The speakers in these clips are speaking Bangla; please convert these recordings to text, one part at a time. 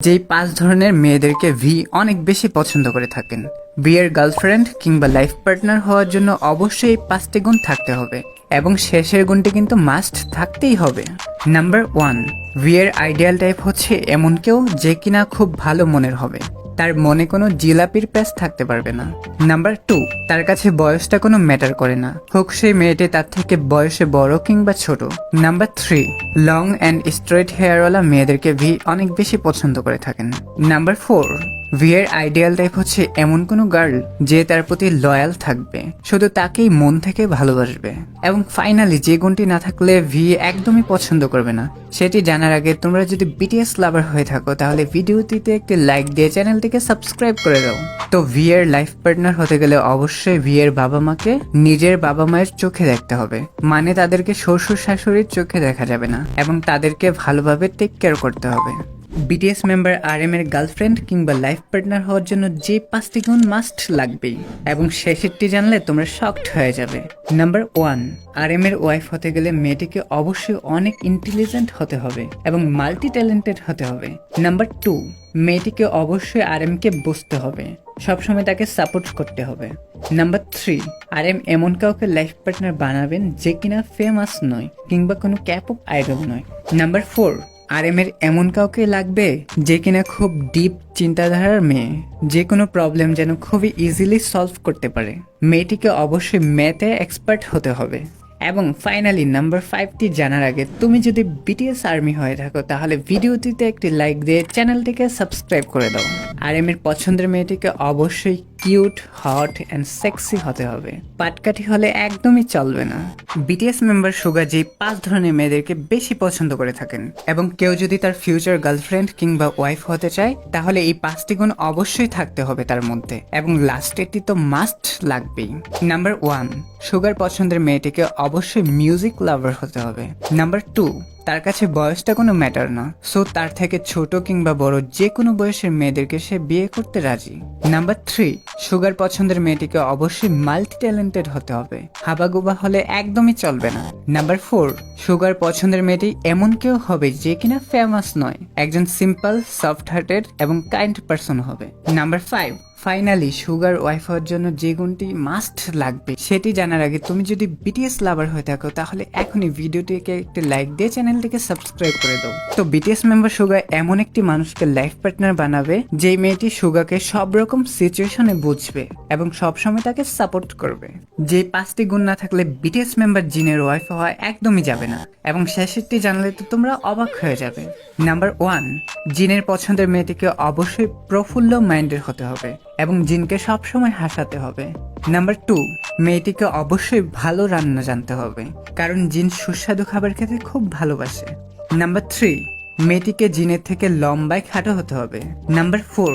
যেই পাঁচ ধরনের মেয়েদেরকে ভি অনেক বেশি পছন্দ করে থাকেন। বিয়ের গার্লফ্রেন্ড কিংবা লাইফ পার্টনার হওয়ার জন্য অবশ্যই এই পাঁচটি গুণ থাকতে হবে এবং শেষের গুণটি কিন্তু মাস্ট থাকতেই হবে। নাম্বার ওয়ান, বিয়ের আইডিয়াল টাইপ হচ্ছে এমন কেউ যে কিনা খুব ভালো মনের হবে। তার মনে কোনো জিলাপির প্যাচ থাকতে পারবে না। নাম্বার টু, তার কাছে বয়সটা কোনো ম্যাটার করে না। হোক সেই মেয়েটি তার থেকে বয়সে বড় কিংবা ছোট। Number three, long and straight হেয়ারওয়ালা মেয়েদেরকে ভি অনেক বেশি পছন্দ করে থাকেন। নাম্বার ফোর ভিয়ের আইডিয়াল টাইপ হচ্ছে এমন কোনো গার্ল যে তার প্রতি লয়াল থাকবে, শুধু তাকেই মন থেকে ভালোবাসবে। এবং ফাইনালি যে গুণটি না থাকলে ভি একদমই পছন্দ করবে না, সেটি জানার আগে তোমরা যদি বিটিএস লাভার হয়ে থাকো, তাহলে ভিডিওটিতে একটি লাইক দিয়ে চ্যানেলটিকে সাবস্ক্রাইব করে দাও। তো ভি এর লাইফ পার্টনার হতে গেলে অবশ্যই ভি এর বাবা মাকে নিজের বাবা মায়ের চোখে দেখতে হবে। মানে তাদেরকে শ্বশুর শাশুড়ির চোখে দেখা যাবে না, এবং তাদেরকে ভালোভাবে টেক কেয়ার করতে হবে। বিটিএস মেম্বার আর এম এর গার্লফ্রেন্ড কিংবা লাইফ পার্টনার হওয়ার জন্য যে পাঁচটি গুণ মাস্ট লাগবেই, এবং শেষেরটি জানলে তোমরা শকড হয়ে যাবে। নাম্বার ওয়ান আর এম এর ওয়াইফ হতে গেলে মেয়েটিকে অবশ্যই অনেক ইন্টেলিজেন্ট হতে হবে এবং মাল্টি ট্যালেন্টেড হতে হবে। নাম্বার টু মেয়েটিকে অবশ্যই আর এম কে বুঝতে হবে, সবসময় তাকে সাপোর্ট করতে হবে। নাম্বার থ্রি আর এম এমন কাউকে লাইফ পার্টনার বানাবেন যে কিনা ফেমাস নয়, কিংবা কোনো ক্যাপ অফ আইডল নয়। নাম্বার ফোর আর এম এর এমন কাউকে লাগবে যে কিনা খুব ডিপ চিন্তাধারার মেয়ে, যে কোনো প্রবলেম যেন খুবই ইজিলি সলভ করতে পারে। মেয়েটিকে অবশ্যই ম্যাথে এক্সপার্ট হতে হবে। এবং ফাইনালি নাম্বার ফাইভটি জানার আগে তুমি যদি বিটিএস আর্মি হয়ে থাকো, তাহলে ভিডিওটিতে একটি লাইক দিয়ে চ্যানেলটিকে সাবস্ক্রাইব করে দাও। আর এম এর পছন্দের মেয়েটিকে অবশ্যই কিউট, হট অ্যান্ড সেক্সি হতে হবে। পাটকাঠি হলে একদমই চলবে না। বিটিএস মেম্বার সুগা যে পাঁচ ধরনের মেয়েদেরকে বেশি পছন্দ করে থাকেন এবং কেউ যদি তার ফিউচার গার্লফ্রেন্ড কিংবা ওয়াইফ হতে চায়, তাহলে এই পাঁচটি গুণ অবশ্যই থাকতে হবে তার মধ্যে এবং লাস্টেরটি তো মাস্ট লাগবেই। নাম্বার ওয়ান সুগার পছন্দের মেয়েটিকে অবশ্যই মিউজিক লাভার হতে হবে। নাম্বার টু তার কাছে বয়সটা কোনো ম্যাটার না। সো তার থেকে ছোট কিংবা বড় যে কোনো বয়সের মেয়েদেরকে সে বিয়ে করতে রাজি। নাম্বার থ্রি, সুগার পছন্দের মেয়েটিকে অবশ্যই মাল্টি ট্যালেন্টেড হতে হবে। হাবাগুবা হলে একদমই চলবে না। নাম্বার ফোর, সুগার পছন্দের মেয়েটি এমন কেউ হবে যে কিনা ফেমাস নয়। একজন সিম্পল সফট হার্টেড এবং কাইন্ড পার্সন হবে। Number five finally sugar wife হওয়ার জন্য যে গুণটি মাস্ট লাগবে, সেটি জানার আগে তুমি যদি বিটিএস লাভার হয়ে থাকো, তাহলে এখনই ভিডিওটিকে একটি লাইক দিয়ে চ্যানেলটিকে সাবস্ক্রাইব করে দাও। তো বিটিএস মেম্বার সুগা এমন একটি মানুষকে লাইফ পার্টনার বানাবে, যেই মেয়েটি সুগাকে সব রকম সিচুয়েশনে বুঝবে এবং সবসময় তাকে সাপোর্ট করবে। যে পাঁচটি গুণ না থাকলে বিটিএস মেম্বার জিনের ওয়াইফ হওয়া একদমই যাবে না এবং শেষেরটি জানলে তো তোমরা অবাক হয়ে যাবে। নাম্বার ওয়ান জিনের পছন্দের মেয়েটিকে অবশ্যই প্রফুল্ল মাইন্ডের হতে হবে। এবং জিনকে সবসময় হাসাতে হবে। নাম্বার টু মেয়েটিকে অবশ্যই ভালো রান্না জানতে হবে, কারণ জিন সুস্বাদু খাবার খেতে খুব ভালোবাসে। নাম্বার থ্রি মেয়েটিকে জিনের থেকে লম্বায় খাটো হতে হবে। নাম্বার ফোর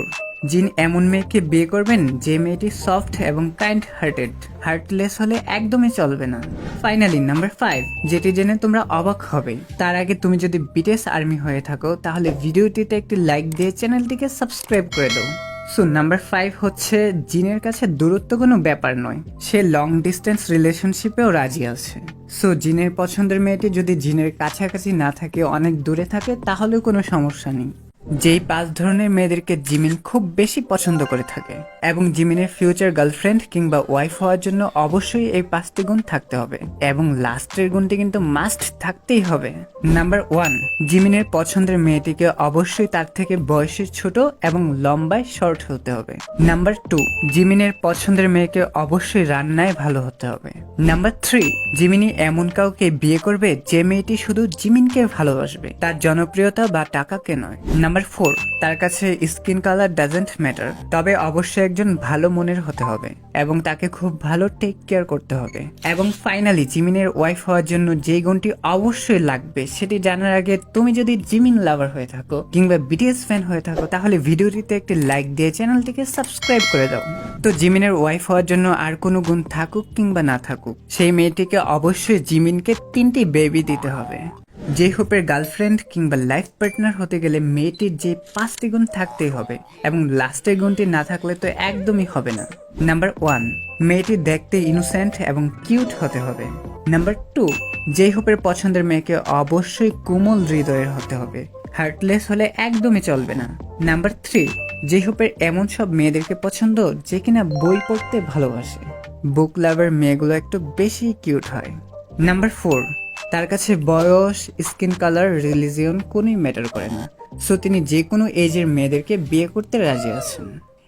জিন এমন মেয়েকে বিয়ে করবেন যে মেয়েটি সফট এবং কাইন্ড হার্টেড হার্টলেস হলে একদমই চলবে না। ফাইনালি নাম্বার ফাইভ যেটি জেনে তোমরা অবাক হবে, তার আগে তুমি যদি বিটিএস আর্মি হয়ে থাকো, তাহলে ভিডিওটিতে একটি লাইক দিয়ে চ্যানেলটিকে সাবস্ক্রাইব করে দাও। সো নাম্বার ফাইভ হচ্ছে, জিনের কাছে দূরত্ব কোনো ব্যাপার নয়। সে লং ডিস্টেন্স রিলেশনশিপেও রাজি আছে। সো জিনের পছন্দের মেয়েটি যদি জিনের কাছাকাছি না থাকে, অনেক দূরে থাকে, তাহলেও কোনো সমস্যা নেই। যেই পাঁচ ধরনের মেয়েদেরকে জিমিন খুব বেশি পছন্দ করে থাকে এবং জিমিনের ফিউচার গার্লফ্রেন্ড কিংবা ওয়াইফ হওয়ার জন্য অবশ্যই এই পাঁচটি গুণ থাকতে হবে এবং লাস্টের গুণটি কিন্তু মাস্ট থাকতেই হবে। নাম্বার ওয়ান জিমিনের পছন্দের মেয়েটিকে অবশ্যই তার থেকে বয়সে ছোট এবং লম্বায় শর্ট হতে হবে। নাম্বার টু জিমিনের পছন্দের মেয়েকে অবশ্যই রান্নায় ভালো হতে হবে। নাম্বার থ্রি জিমিনি এমন কাউকে বিয়ে করবে যে মেয়েটি শুধু জিমিনকে ভালোবাসবে, তার জনপ্রিয়তা বা টাকাকে নয়। নাম্বার ফোর, তার কাছে স্কিন কালার ডাজেন্ট ম্যাটার তবে অবশ্যই একজন ভালো মনের হতে হবে এবং তাকে খুব ভালো টেক কেয়ার করতে হবে। এবং ফাইনালি জিমিনের ওয়াইফ হওয়ার জন্য যে গুণটি অবশ্যই লাগবে, সেটি জানার আগে তুমি যদি জিমিন লাভার হয়ে থাকো কিংবা বিটিএস ফ্যান হয়ে থাকো, তাহলে ভিডিওটিতে একটি লাইক দিয়ে চ্যানেলটিকে সাবস্ক্রাইব করে দাও। তো জিমিনের ওয়াইফ হওয়ার জন্য আর কোনো গুণ থাকুক কিংবা না থাকুক, সেই মেয়েটিকে অবশ্যই জিমিনকে তিনটি বেবি দিতে হবে। যে হোপের গার্লফ্রেন্ড কিংবা লাইফ পার্টনার হতে গেলে মেয়েটির যে পাঁচটি গুণ থাকতেই হবে এবং লাস্টের গুণটি না থাকলে তো একদমই হবে না। নাম্বার ওয়ান মেয়েটি দেখতে ইনোসেন্ট এবং কিউট হতে হবে। নাম্বার টু যে হোপের পছন্দের মেয়েকে অবশ্যই কোমল হৃদয়ের হতে হবে। হার্টলেস হলে একদমই চলবে না। নাম্বার থ্রি যে হোপের এমন সব মেয়েদেরকে পছন্দ যে কিনা বই পড়তে ভালোবাসে। বুক লাভার মেয়েগুলো একটু বেশি কিউট হয়। নাম্বার ফোর তার কাছে বয়স, স্কিন কালার রিলিজিয়ন কোনোই ম্যাটার করে না। সো তিনি যে কোনো এজের মেয়েদেরকে বিয়ে করতে রাজি আছেন।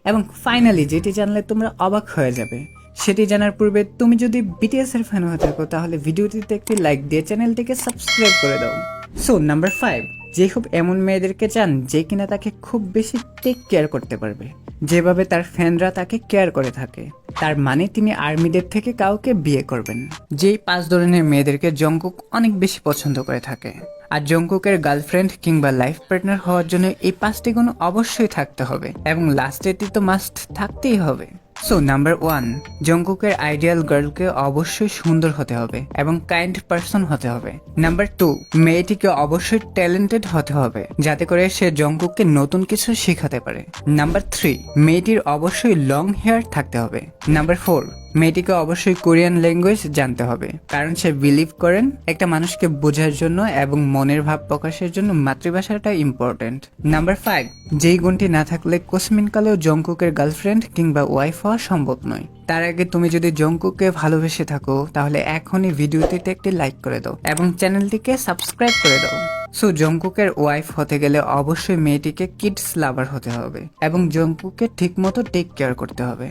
এবং ফাইনালি যেটি জানলে তোমরা অবাক হয়ে যাবে, সেটি জানার পূর্বে তুমি যদি বিটিএস এর ফ্যান হয়ে থাকো, তাহলে ভিডিওটিতে একটি লাইক দিয়ে চ্যানেলটিকে সাবস্ক্রাইব করে দাও। সো নাম্বার ফাইভ যে খুব এমন মেয়েদেরকে চান যে কিনা তাকে খুব বেশি টেক কেয়ার করতে পারবে, যেভাবে তার ফ্যানরা তাকে কেয়ার করে থাকে। তার মানে তিনি আর্মিদের থেকে কাউকে বিয়ে করবেন যেই পাঁচ ধরনের মেয়েদেরকে জঙ্কুক অনেক বেশি পছন্দ করে থাকে। আর জঙ্কুকের গার্লফ্রেন্ড কিংবা লাইফ পার্টনার হওয়ার জন্য এই পাঁচটি গুণ অবশ্যই থাকতে হবে এবং লাস্টেরটি তো মাস্ট থাকতেই হবে। সো নাম্বার ওয়ান জঙ্কুকের আইডিয়াল গার্লকে অবশ্যই সুন্দর হতে হবে এবং কাইন্ড পার্সন হতে হবে। নাম্বার টু মেয়েটিকে অবশ্যই ট্যালেন্টেড হতে হবে, যাতে করে সে জঙ্কুককে নতুন কিছু শেখাতে পারে। নাম্বার থ্রি মেয়েটির অবশ্যই লং হেয়ার থাকতে হবে। নাম্বার ফোর মেয়েটিকে অবশ্যই কোরিয়ান ল্যাঙ্গুয়েজ জানতে হবে। কারণ সে বিলিভ করেন একটা মানুষকে বোঝার জন্য এবং মনের ভাব প্রকাশের জন্য মাতৃভাষাটা ইম্পর্টেন্ট নাম্বার ফাইভ যেই গুণটি না থাকলে কোসমিন কালেও জঙ্কুকের গার্লফ্রেন্ড কিংবা ওয়াইফ হওয়া সম্ভব নয়। তার আগে তুমি যদি জঙ্কুককে ভালোবেসে থাকো, তাহলে এখনই ভিডিওটিতে একটি লাইক করে দাও এবং চ্যানেলটিকে সাবস্ক্রাইব করে দাও। সো জঙ্কুকের ওয়াইফ হতে গেলে অবশ্যই মেয়েটিকে কিডস লাভার হতে হবে এবং জঙ্কুককে ঠিকমতো টেক কেয়ার করতে হবে।